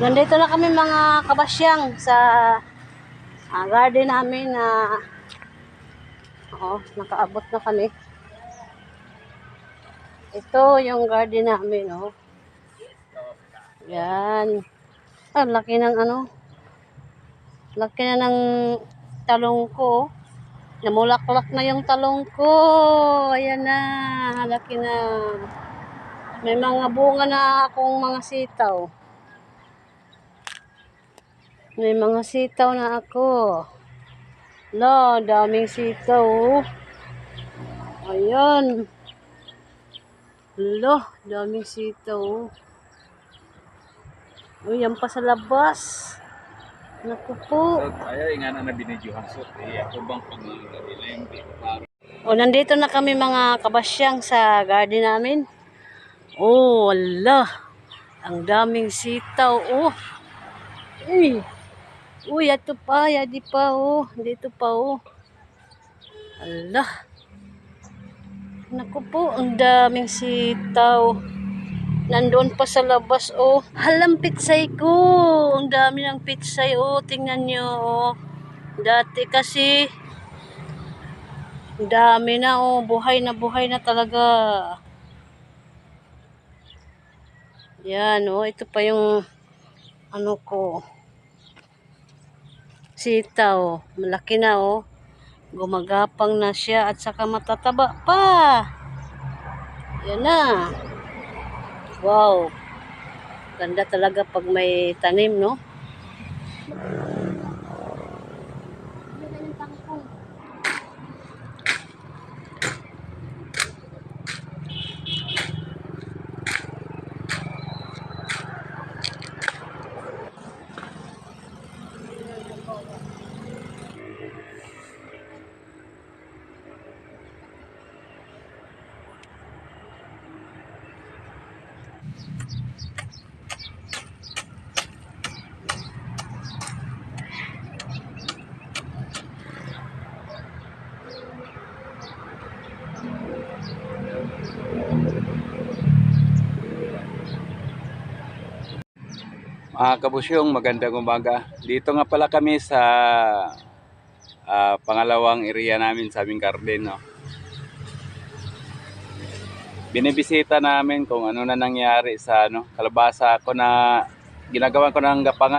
Nandito na kami mga kabasyang sa ah, garden namin na oh, nakaabot na kami. Ito yung garden namin, oh. Yan. Ah, laki ng ano. Laki na ng talong ko. oh. Namulaklak na yung talong ko. Ayan na. Laki na. May mga bunga na akong mga sitaw. May mga sitaw na ako. La, daming sitaw. oh. Ayan. La, daming sitaw. oh. Uy, yan pa sa labas. Naku po. So, ayaw nga na nabinidyohan so eh ako bang pag-ilang O, nandito na kami mga kabasyang sa garden namin. Oh, wala. Ang daming sitaw. Oh. Uy. Uy, ato pa. Yadi pa. Oh. Dito pa. Oh. Ala. Naku po, ang daming sitaw. Nandoon pa sa labas, oh. Halang pitsay ko. Ang dami ng pitsay, oh. Tingnan nyo, oh. Dati kasi, dami na, oh. Buhay na buhay na talaga. Yan, oh. Ito pa yung, ano ko, sitaw. Malaki na, oh. Gumagapang na siya at saka matataba pa. Yan na. Wow. Ganda talaga pag may tanim, no? Mga kabusyong, magandang umaga. Dito nga pala kami sa ah, pangalawang area namin sa aming garden. No? Binibisita namin kung ano na nangyari sa ano, kalabasa ko na ginagawa ko ng gapangan.